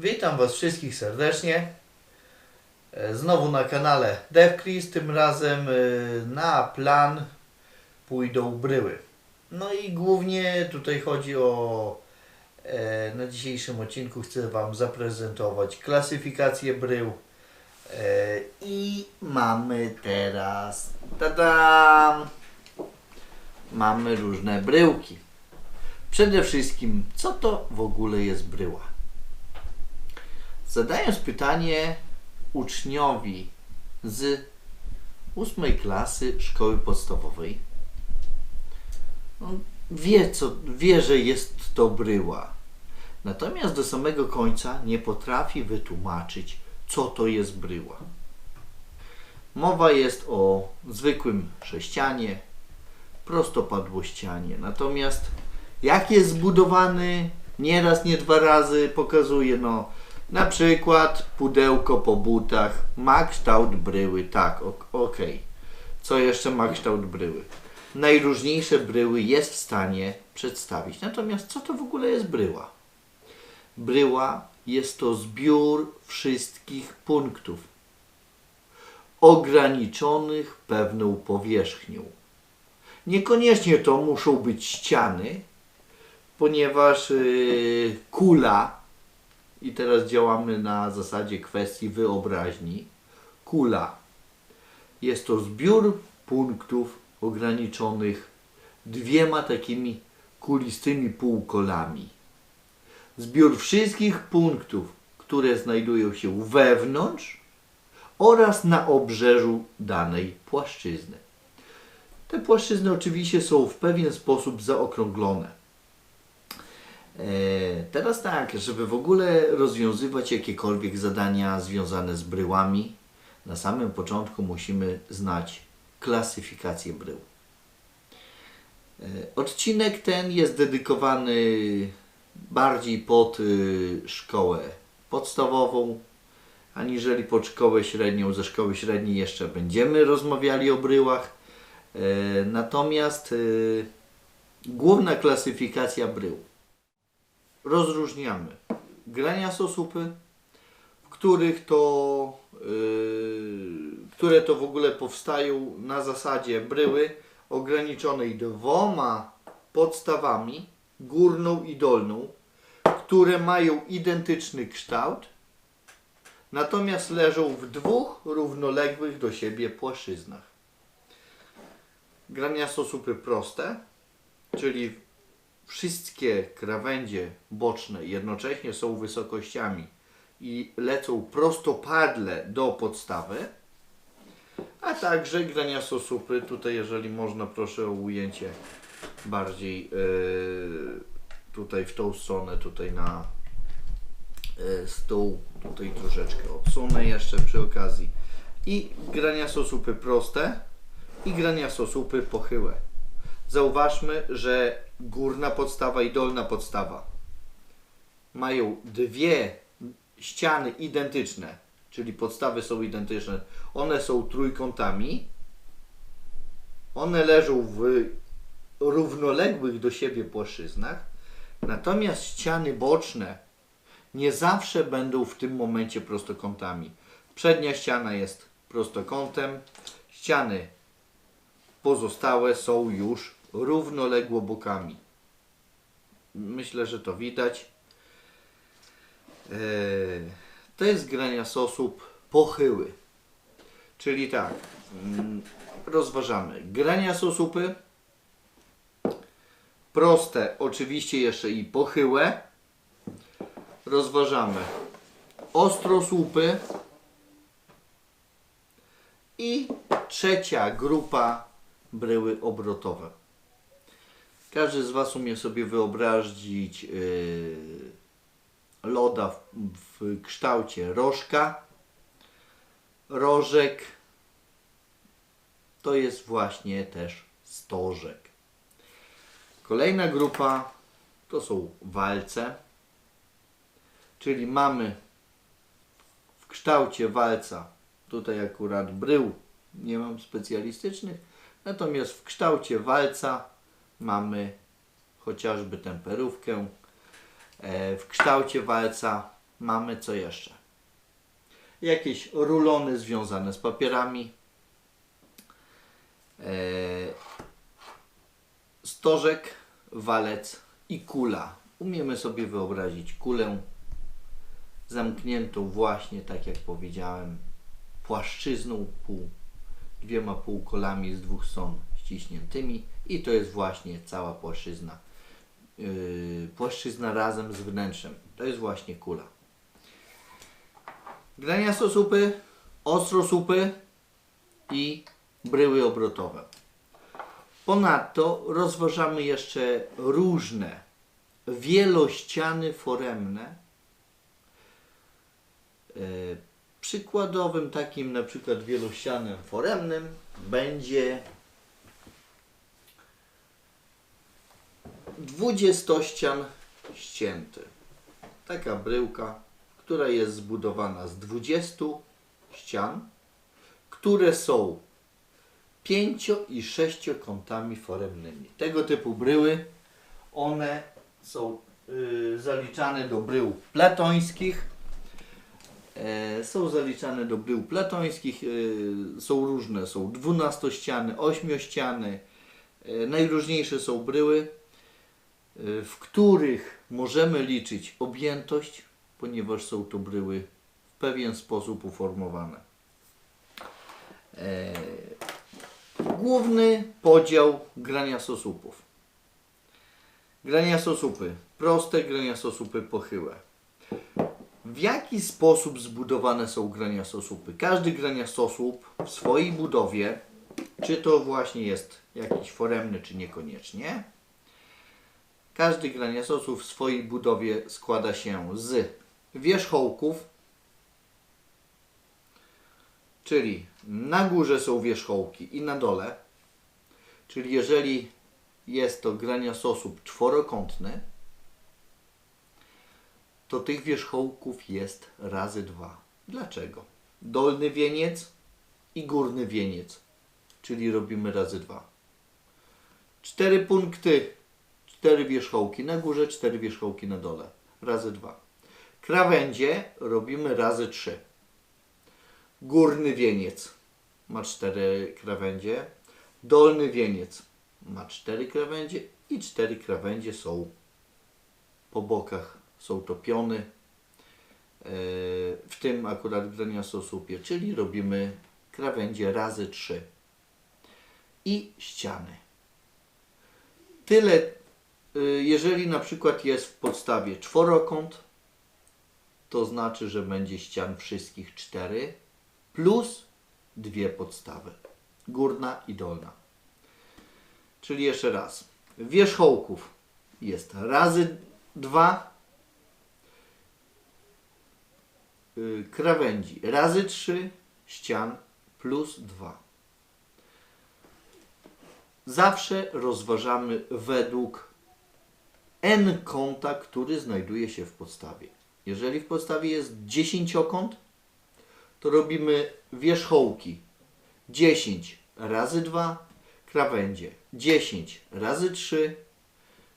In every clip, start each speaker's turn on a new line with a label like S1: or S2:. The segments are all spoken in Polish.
S1: Witam Was wszystkich serdecznie. E, Znowu na kanale DevChris, tym razem e, na plan pójdą bryły. No i głównie tutaj chodzi o e, na dzisiejszym odcinku chcę Wam zaprezentować klasyfikację brył. I mamy teraz tada! Mamy różne bryłki. Przede wszystkim, co to w ogóle jest bryła? Zadając pytanie uczniowi z ósmej klasy szkoły podstawowej, on wie, co, wie, że jest to bryła. Natomiast do samego końca nie potrafi wytłumaczyć, co to jest bryła. Mowa jest o zwykłym sześcianie, prostopadłościanie. Natomiast jak jest zbudowany, nie raz, nie dwa razy pokazuje, no na przykład pudełko po butach ma kształt bryły, tak, ok-. Co jeszcze ma kształt bryły? Najróżniejsze bryły jest w stanie przedstawić. Natomiast co to w ogóle jest bryła? Bryła jest to zbiór wszystkich punktów ograniczonych pewną powierzchnią. Niekoniecznie to muszą być ściany, ponieważ yy, kula, i teraz działamy na zasadzie kwestii wyobraźni, kula jest to zbiór punktów ograniczonych dwiema takimi kulistymi półkolami. Zbiór wszystkich punktów, które znajdują się wewnątrz oraz na obrzeżu danej płaszczyzny. Te płaszczyzny oczywiście są w pewien sposób zaokrąglone. E, Teraz tak, żeby w ogóle rozwiązywać jakiekolwiek zadania związane z bryłami, na samym początku musimy znać klasyfikację brył. E, Odcinek ten jest dedykowany bardziej pod y, szkołę podstawową, aniżeli pod szkołę średnią. Ze szkoły średniej jeszcze będziemy rozmawiali o bryłach. E, Natomiast y, główna klasyfikacja brył. Rozróżniamy grania sosupy, w których to, y, które to w ogóle powstają na zasadzie bryły ograniczonej dwoma podstawami, górną i dolną, które mają identyczny kształt, natomiast leżą w dwóch równoległych do siebie płaszczyznach. Grania sosupy proste, czyli wszystkie krawędzie boczne jednocześnie są wysokościami i lecą prostopadle do podstawy, a także grania sosupy, tutaj jeżeli można proszę o ujęcie bardziej yy, tutaj w tą stronę, tutaj na yy, stół, tutaj troszeczkę odsunę jeszcze przy okazji i grania sosupy proste i grania sosupy pochyłe. Zauważmy, że górna podstawa i dolna podstawa mają dwie ściany identyczne, czyli podstawy są identyczne. One są trójkątami. One leżą w równoległych do siebie płaszczyznach. Natomiast ściany boczne nie zawsze będą w tym momencie prostokątami. Przednia ściana jest prostokątem, ściany pozostałe są już równoległo bokami. Myślę, że to widać. Eee, To jest grania sosób pochyły. Czyli tak, mm, rozważamy grania sosupy, proste, oczywiście jeszcze i pochyłe. Rozważamy ostrosłupy i trzecia grupa bryły obrotowe. Każdy z Was umie sobie wyobrazić yy, loda w, w kształcie rożka. Rożek to jest właśnie też stożek. Kolejna grupa to są walce, czyli mamy w kształcie walca, tutaj akurat brył nie mam specjalistycznych, natomiast w kształcie walca mamy chociażby temperówkę. E, W kształcie walca mamy co jeszcze? Jakieś rulony związane z papierami. E, stożek, walec i kula. Umiemy sobie wyobrazić kulę zamkniętą właśnie, tak jak powiedziałem, płaszczyzną pół, dwiema półkolami z dwóch stron ściśniętymi i to jest właśnie cała płaszczyzna. Yy, płaszczyzna razem z wnętrzem. To jest właśnie kula. Graniastosupy, ostrosupy i bryły obrotowe. Ponadto rozważamy jeszcze różne wielościany foremne. E, Przykładowym takim na przykład wielościanem foremnym będzie dwudziestościan ścięty. Taka bryłka, która jest zbudowana z 20 ścian, które są pięcio i sześciokątami foremnymi. Tego typu bryły, one są y, zaliczane do brył platońskich. E, są zaliczane do brył platońskich, y, są różne, są dwunastościany, ośmiościany, e, najróżniejsze są bryły, w których możemy liczyć objętość, ponieważ są to bryły w pewien sposób uformowane. E, Główny podział graniastosupów. Graniastosupy proste, graniastosupy pochyłe. W jaki sposób zbudowane są graniastosupy? Każdy graniastosłup w swojej budowie, czy to właśnie jest jakiś foremny, czy niekoniecznie, każdy graniastosłup w swojej budowie składa się z wierzchołków, Czyli na górze są wierzchołki i na dole. Czyli jeżeli jest to graniastosłup czworokątny, to tych wierzchołków jest razy dwa. Dlaczego? Dolny wieniec i górny wieniec, czyli robimy razy dwa. Cztery punkty, cztery wierzchołki na górze, cztery wierzchołki na dole, razy dwa. Krawędzie robimy razy trzy. Górny wieniec ma cztery krawędzie. Dolny wieniec ma cztery krawędzie i cztery krawędzie są po bokach. Są to piony. e, W tym akurat graniastosłupie, czyli robimy krawędzie razy trzy. I ściany. Tyle, jeżeli na przykład jest w podstawie czworokąt, to znaczy, że będzie ścian wszystkich cztery plus dwie podstawy. Górna i dolna. Czyli jeszcze raz. Wierzchołków jest razy dwa. y, Krawędzi razy trzy. Ścian plus dwa. Zawsze rozważamy według n kąta, który znajduje się w podstawie. Jeżeli w podstawie jest dziesięciokąt, to robimy wierzchołki 10 razy 2, krawędzie 10 razy 3,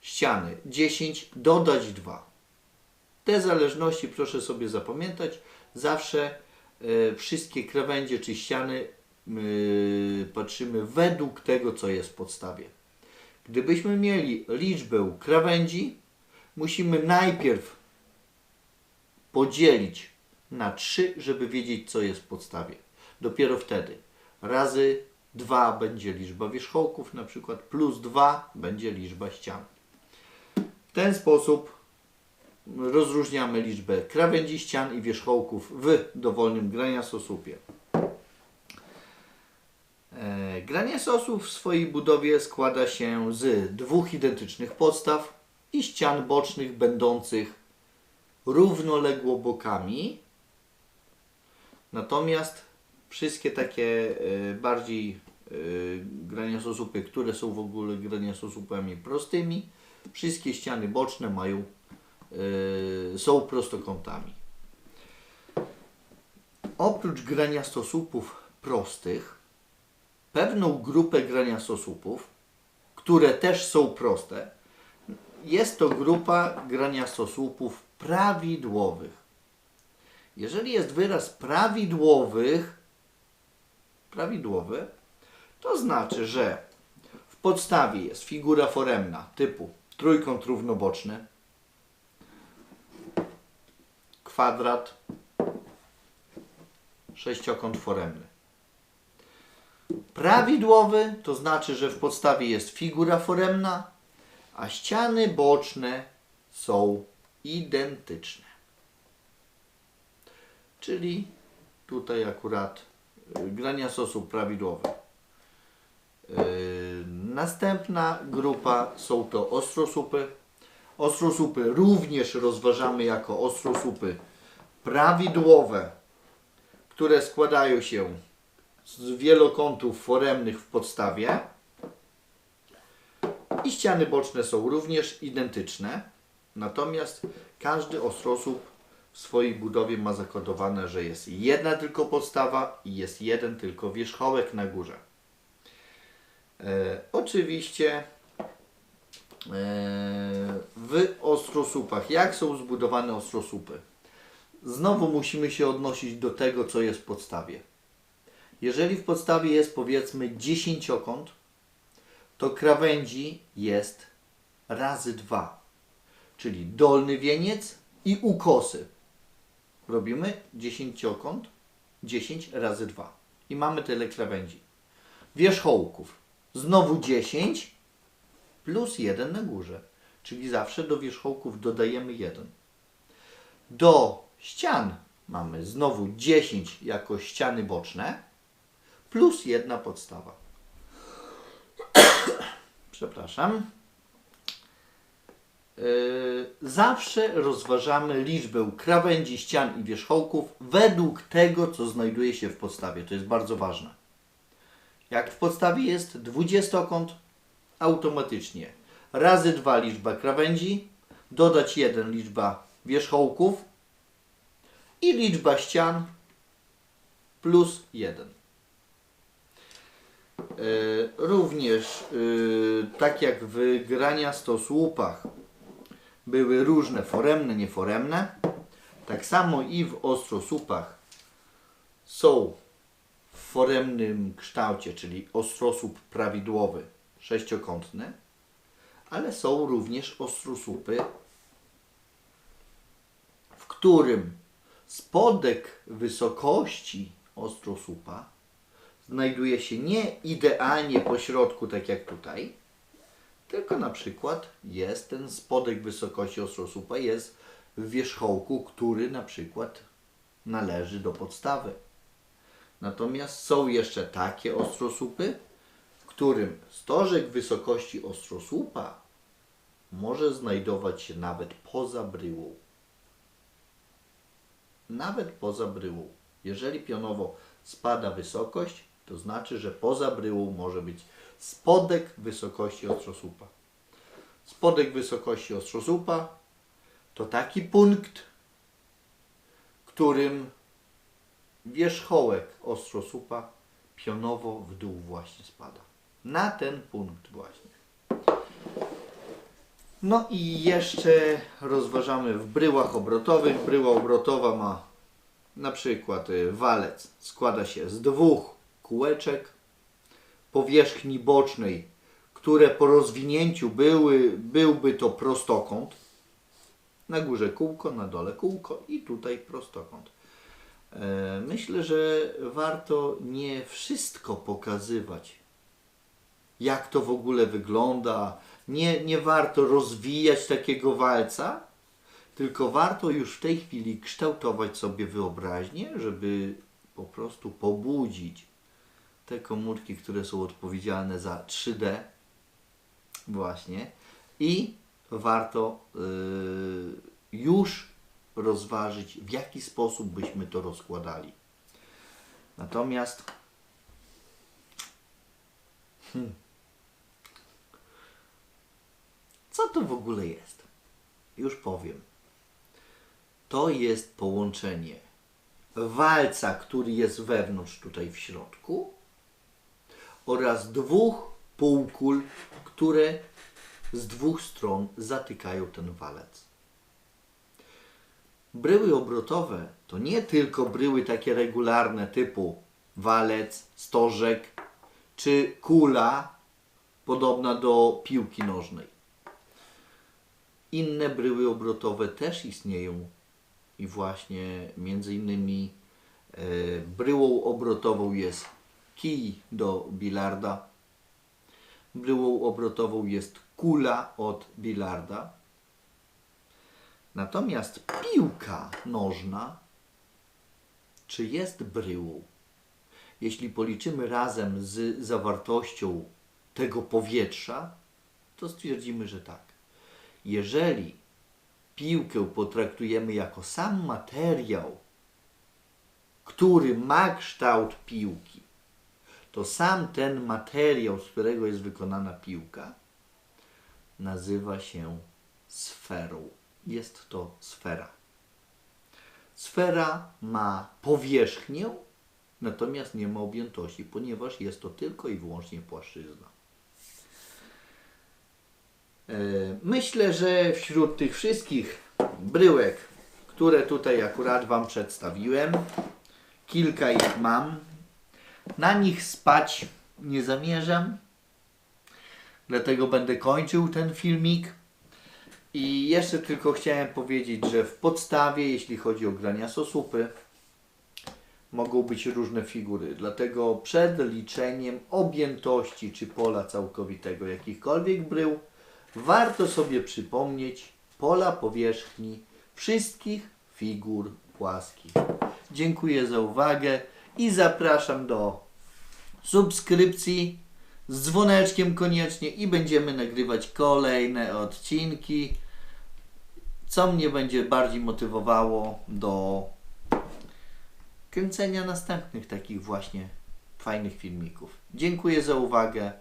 S1: ściany 10, dodać 2. Te zależności proszę sobie zapamiętać. Zawsze e, wszystkie krawędzie czy ściany y, patrzymy według tego, co jest w podstawie. Gdybyśmy mieli liczbę krawędzi, musimy najpierw podzielić na 3, żeby wiedzieć, co jest w podstawie. Dopiero wtedy razy 2 będzie liczba wierzchołków, na przykład plus 2 będzie liczba ścian. W ten sposób rozróżniamy liczbę krawędzi, ścian i wierzchołków w dowolnym graniastosłupie. E, Graniastosłup w swojej budowie składa się z dwóch identycznych podstaw i ścian bocznych będących równoległo bokami. Natomiast wszystkie takie e, bardziej e, graniastosłupy, które są w ogóle graniastosłupami prostymi, wszystkie ściany boczne mają, e, są prostokątami. Oprócz graniastosłupów prostych, pewną grupę graniastosłupów, które też są proste, jest to grupa graniastosłupów prawidłowych. Jeżeli jest wyraz prawidłowych, prawidłowy, to znaczy, że w podstawie jest figura foremna typu trójkąt równoboczny, kwadrat, sześciokąt foremny. Prawidłowy to znaczy, że w podstawie jest figura foremna, a ściany boczne są identyczne. Czyli tutaj akurat y, grania sosu prawidłowe. Yy, Następna grupa są to ostrosupy. Ostrosupy również rozważamy jako ostrosupy prawidłowe, które składają się z wielokątów foremnych w podstawie i ściany boczne są również identyczne. Natomiast każdy ostrosłup w swojej budowie ma zakodowane, że jest jedna tylko podstawa i jest jeden tylko wierzchołek na górze. E, oczywiście e, w ostrosupach, jak są zbudowane ostrosupy? Znowu musimy się odnosić do tego, co jest w podstawie. Jeżeli w podstawie jest powiedzmy dziesięciokąt, to krawędzi jest razy dwa, czyli dolny wieniec i ukosy. Robimy dziesięciokąt, 10 razy 2 i mamy tyle krawędzi. Wierzchołków znowu 10 plus 1 na górze, czyli zawsze do wierzchołków dodajemy 1. Do ścian mamy znowu 10 jako ściany boczne plus jedna podstawa. Przepraszam. Yy, zawsze rozważamy liczbę krawędzi, ścian i wierzchołków według tego, co znajduje się w podstawie. To jest bardzo ważne. Jak w podstawie jest dwudziestokąt, automatycznie razy 2 liczba krawędzi, dodać 1 liczba wierzchołków i liczba ścian plus 1. Yy, również, yy, tak jak w graniasto słupach były różne foremne, nieforemne, tak samo i w ostrosupach są w foremnym kształcie, czyli ostrosłup prawidłowy, sześciokątny, ale są również ostrosupy, w którym spodek wysokości ostrosłupa znajduje się nie idealnie po środku, tak jak tutaj, tylko na przykład jest ten spodek wysokości ostrosłupa jest w wierzchołku, który na przykład należy do podstawy. Natomiast są jeszcze takie ostrosłupy, w którym stożek wysokości ostrosłupa może znajdować się nawet poza bryłą. Nawet poza bryłą. Jeżeli pionowo spada wysokość, to znaczy, że poza bryłą może być spodek wysokości ostrosłupa. Spodek wysokości ostrosłupa to taki punkt, którym wierzchołek ostrosłupa pionowo w dół właśnie spada. Na ten punkt właśnie. No i jeszcze rozważamy w bryłach obrotowych. Bryła obrotowa ma na przykład y, walec składa się z dwóch kółeczek powierzchni bocznej, które po rozwinięciu były, byłby to prostokąt. Na górze kółko, na dole kółko i tutaj prostokąt. E, Myślę, że warto nie wszystko pokazywać, jak to w ogóle wygląda. Nie, nie warto rozwijać takiego walca, tylko warto już w tej chwili kształtować sobie wyobraźnię, żeby po prostu pobudzić te komórki, które są odpowiedzialne za 3D właśnie i warto yy, już rozważyć, w jaki sposób byśmy to rozkładali. Natomiast hmm, co to w ogóle jest? Już powiem. To jest połączenie walca, który jest wewnątrz tutaj w środku oraz dwóch półkul, które z dwóch stron zatykają ten walec. Bryły obrotowe to nie tylko bryły takie regularne typu walec, stożek czy kula podobna do piłki nożnej. Inne bryły obrotowe też istnieją i właśnie między innymi e, bryłą obrotową jest kij do bilarda, bryłą obrotową jest kula od bilarda. Natomiast piłka nożna, czy jest bryłą? Jeśli policzymy razem z zawartością tego powietrza, to stwierdzimy, że tak. Jeżeli piłkę potraktujemy jako sam materiał, który ma kształt piłki, to sam ten materiał, z którego jest wykonana piłka, nazywa się sferą. Jest to sfera. Sfera ma powierzchnię, natomiast nie ma objętości, ponieważ jest to tylko i wyłącznie płaszczyzna. E, Myślę, że wśród tych wszystkich bryłek, które tutaj akurat Wam przedstawiłem, kilka ich mam. Na nich spać nie zamierzam, dlatego będę kończył ten filmik. I jeszcze tylko chciałem powiedzieć, że w podstawie, jeśli chodzi o grania sosupy, mogą być różne figury. Dlatego przed liczeniem objętości czy pola całkowitego jakichkolwiek brył, warto sobie przypomnieć pola powierzchni wszystkich figur płaskich. Dziękuję za uwagę i zapraszam do subskrypcji z dzwoneczkiem koniecznie i będziemy nagrywać kolejne odcinki, co mnie będzie bardziej motywowało do kręcenia następnych takich właśnie fajnych filmików. Dziękuję za uwagę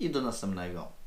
S1: i do następnego.